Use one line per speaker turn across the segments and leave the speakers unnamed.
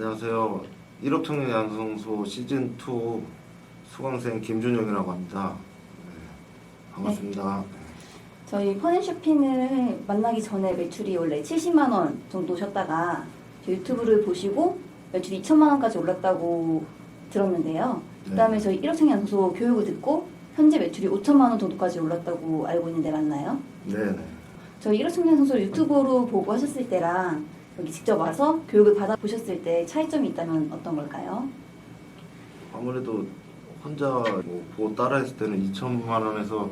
안녕하세요. 1억 청년 양성소 시즌 2 수강생 김준영이라고 합니다. 네, 반갑습니다.
저희 퍼넥쇼핑을 만나기 전에 매출이 원래 70만 원 정도셨다가 저희 유튜브를 보시고 매출이 2천만 원까지 올랐다고 들었는데요. 그다음에
네.
저희 1억 청년 양성소 교육을 듣고 현재 매출이 5천만 원 정도까지 올랐다고 알고 있는데 맞나요?
네, 네.
저희 1억 청년 양성소 유튜브로 보고 하셨을 때랑 여기 직접 와서 교육을 받아 보셨을 때 차이점이 있다면 어떤 걸까요?
아무래도 혼자 뭐 보고 따라했을 때는 2천만 원에서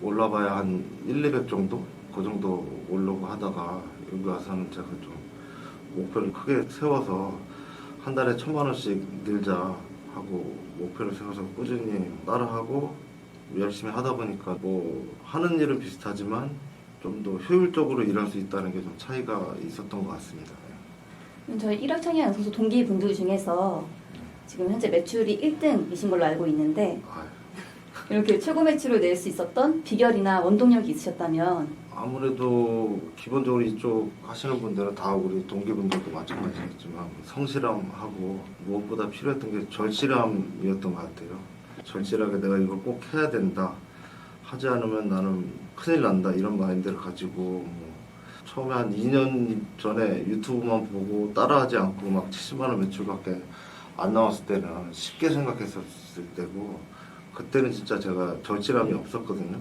올라봐야 한 1, 200 정도? 그 정도 오려고 하다가 여기 와서는 제가 좀 목표를 크게 세워서 한 달에 천만 원씩 늘자 하고 목표를 세워서 꾸준히 따라하고 열심히 하다 보니까 뭐 하는 일은 비슷하지만 좀 더 효율적으로 일할 수 있다는 게 좀 차이가 있었던 것 같습니다.
그럼 저희 1억 청년 양성소 동기분들 중에서 지금 현재 매출이 1등이신 걸로 알고 있는데
아유.
이렇게 최고 매출을 낼 수 있었던 비결이나 원동력이 있으셨다면
아무래도 기본적으로 이쪽 하시는 분들은 다 우리 동기분들도 마찬가지겠지만 성실함하고 무엇보다 필요했던 게 절실함이었던 것 같아요. 절실하게 내가 이걸 꼭 해야 된다. 하지 않으면 나는 큰일 난다. 이런 마인드를 가지고 뭐 처음에 한 2년 전에 유튜브만 보고 따라하지 않고 막 70만 원 매출밖에 안 나왔을 때는 쉽게 생각했었을 때고 그때는 진짜 제가 절실함이 없었거든요.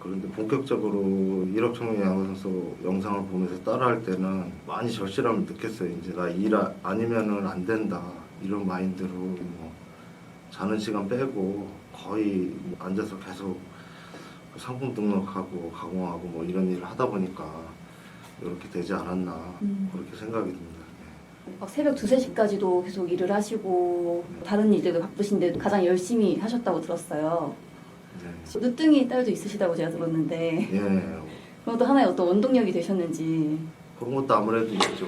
그런데 본격적으로 1억 청년 양선소 영상을 보면서 따라할 때는 많이 절실함을 느꼈어요. 이제 나 일 아니면은 안 된다 이런 마인드로 뭐 자는 시간 빼고 거의 뭐 앉아서 계속 상품 등록하고 가공하고 뭐 이런 일을 하다 보니까 이렇게 되지 않았나
음.
그렇게 생각이 듭니다.
막 새벽 2, 3시까지도 계속 일을 하시고 다른 일들도 바쁘신데도 가장 열심히 하셨다고 들었어요.
네.
늦둥이 딸도 있으시다고 제가 들었는데
예,
그것도 하나의 어떤 원동력이 되셨는지
그런 것도 아무래도 있죠.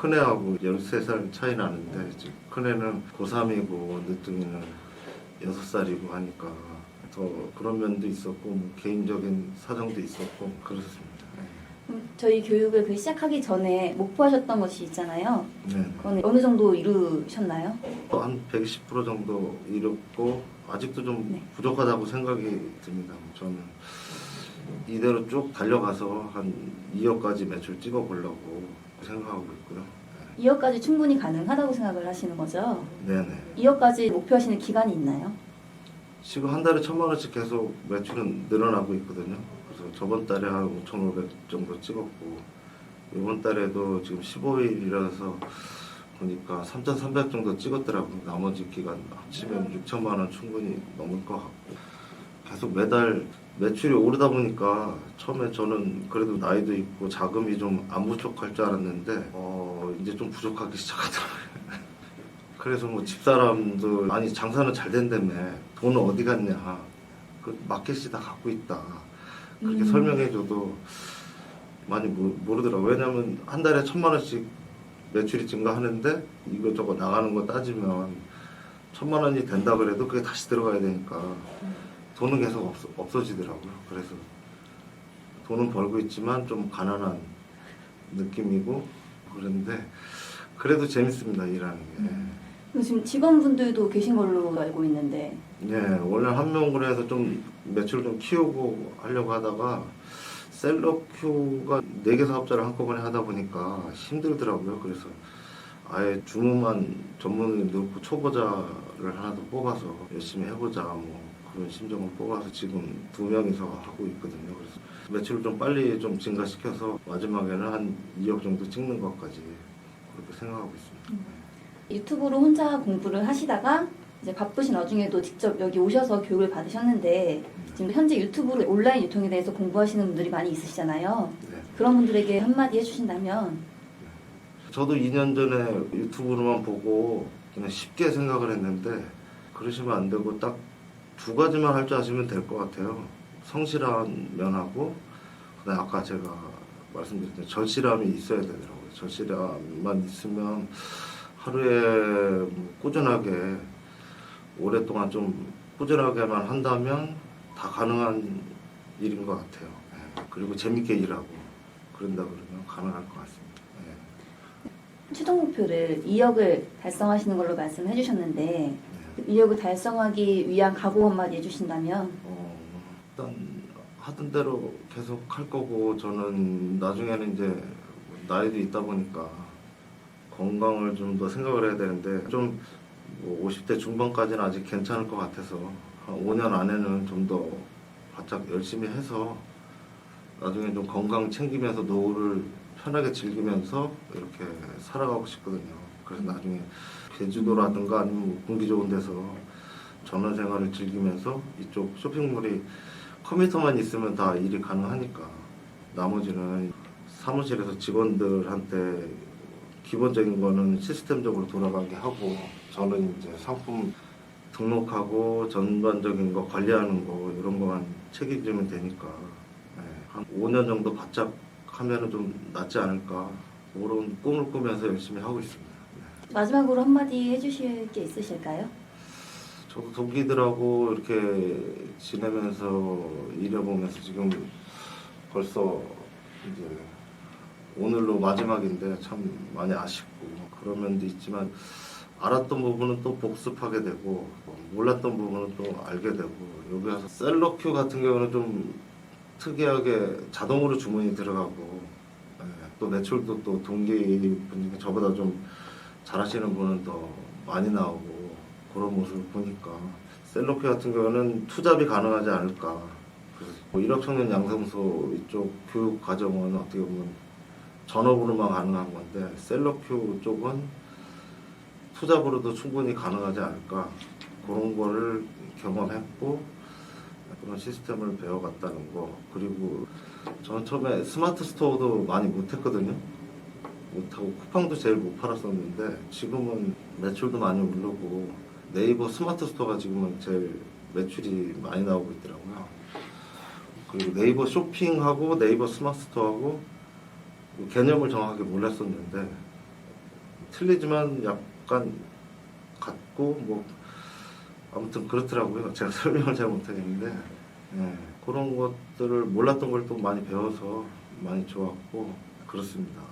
큰애하고 13살 차이 나는데 지금 큰애는 고3이고 늦둥이는 6살이고 하니까 더 그런 면도 있었고 뭐 개인적인 사정도 있었고 그렇습니다.
그럼 저희 교육을 그 시작하기 전에 목표하셨던 것이 있잖아요.
네.
그건 어느 정도 이루셨나요?
한 120% 정도 이뤘고 아직도 좀
네.
부족하다고 생각이 듭니다. 저는 이대로 쭉 달려가서 한 2억까지 매출 찍어보려고 생각하고 있고요.
2억까지 충분히 가능하다고 생각을 하시는 거죠?
네네.
2억까지 목표하시는 기간이 있나요?
지금 한 달에 천만 원씩 계속 매출은 늘어나고 있거든요. 그래서 저번 달에 한 5,500 정도 찍었고 이번 달에도 지금 15일이라서 보니까 3,300 정도 찍었더라고요. 나머지 기간 합치면 6천만 원 충분히 넘을 것 같고 계속 매달 매출이 오르다 보니까 처음에 저는 그래도 나이도 있고 자금이 좀 안 부족할 줄 알았는데 어 이제 좀 부족하기 시작하더라고요. 그래서 뭐 집사람도 아니 장사는 잘 된다며 돈은 어디 갔냐 그 마켓이 다 갖고 있다 그렇게
음.
설명해줘도 많이 모, 모르 더라고 왜냐면 한 달에 천만 원씩 매출이 증가하는데 이것저것 나가는 거 따지면 천만 원이 된다 그래도 그게 다시 들어가야 되니까 돈은 계속 없어, 없어지더라고요. 그래서 돈은 벌고 있지만 좀 가난한 느낌이고 그런데 그래도 재밌습니다 일하는 게.
그리고 지금 직원분들도 계신 걸로 알고 있는데.
네, 원래 한 명으로 해서 좀 매출 좀 키우고 하려고 하다가 셀러 큐가 네 개 사업자를 한꺼번에 하다 보니까 힘들더라고요. 그래서 아예 주문만 전문을 넣고 초보자를 하나 더 뽑아서 열심히 해보자 뭐 그런 심정을 뽑아서 지금 두 명이서 하고 있거든요. 그래서 매출을 좀 빨리 좀 증가시켜서 마지막에는 한 2억 정도 찍는 것까지 그렇게 생각하고 있습니다.
유튜브로 혼자 공부를 하시다가 이제 바쁘신 와중에도 직접 여기 오셔서 교육을 받으셨는데 지금 현재 유튜브로 온라인 유통에 대해서 공부하시는 분들이 많이 있으시잖아요.
네.
그런 분들에게 한마디 해주신다면
저도 2년 전에 유튜브로만 보고 그냥 쉽게 생각을 했는데 그러시면 안 되고 딱 두 가지만 할 줄 아시면 될 것 같아요. 성실한 면하고 그다음에 아까 제가 말씀드렸던 절실함이 있어야 되더라고요. 절실함만 있으면 하루에 뭐 꾸준하게 오랫동안 좀 꾸준하게만 한다면 다 가능한 일인 것 같아요. 예. 그리고 재밌게 일하고 그런다 그러면 가능할 것 같습니다. 예.
최종 목표를 2억을 달성하시는 걸로 말씀해 주셨는데
네.
2억을 달성하기 위한 각오 한마디 해주신다면
어, 일단 하던 대로 계속 할 거고 저는 나중에는 이제 나이도 있다 보니까 건강을 좀 더 생각을 해야 되는데 좀 뭐 50대 중반까지는 아직 괜찮을 것 같아서 한 5년 안에는 좀 더 바짝 열심히 해서 나중에 좀 건강 챙기면서 노후를 편하게 즐기면서 이렇게 살아가고 싶거든요. 그래서 나중에 제주도라든가 아니면 뭐 공기 좋은 데서 전원 생활을 즐기면서 이쪽 쇼핑몰이 컴퓨터만 있으면 다 일이 가능하니까 나머지는 사무실에서 직원들한테 기본적인 거는 시스템적으로 돌아가게 하고 저는 이제 상품 등록하고 전반적인 거 관리하는 거 이런 거만 책임지면 되니까 네, 한 5년 정도 바짝 하면은 좀 낫지 않을까 그런 꿈을 꾸면서 열심히 하고 있습니다. 네.
마지막으로 한마디 해주실 게 있으실까요?
저도 동기들하고 이렇게 지내면서 일해보면서 지금 벌써 이제 오늘로 마지막인데 참 많이 아쉽고 그런 면도 있지만 알았던 부분은 또 복습하게 되고 몰랐던 부분은 또 알게 되고 여기 와서 셀러큐 같은 경우는 좀 특이하게 자동으로 주문이 들어가고 예, 또 매출도 또 동기분이 저보다 좀 잘하시는 분은 더 많이 나오고 그런 모습을 보니까 셀러큐 같은 경우는 투잡이 가능하지 않을까. 그래서 뭐 1억 청년 양성소 이쪽 교육 과정은 어떻게 보면 전업으로만 가능한 건데 셀러큐 쪽은 투잡으로도 충분히 가능하지 않을까. 그런 거를 경험했고 그런 시스템을 배워갔다는 거. 그리고 저는 처음에 스마트 스토어도 많이 못했거든요. 못하고 쿠팡도 제일 못 팔았었는데 지금은 매출도 많이 오르고 네이버 스마트 스토어가 지금은 제일 매출이 많이 나오고 있더라고요. 그리고 네이버 쇼핑하고 네이버 스마트 스토어하고 개념을 정확하게 몰랐었는데 틀리지만 약간 같고 뭐 아무튼 그렇더라고요. 제가 설명을 잘 못하겠는데 예, 그런 것들을 몰랐던 걸 또 많이 배워서 많이 좋았고 그렇습니다.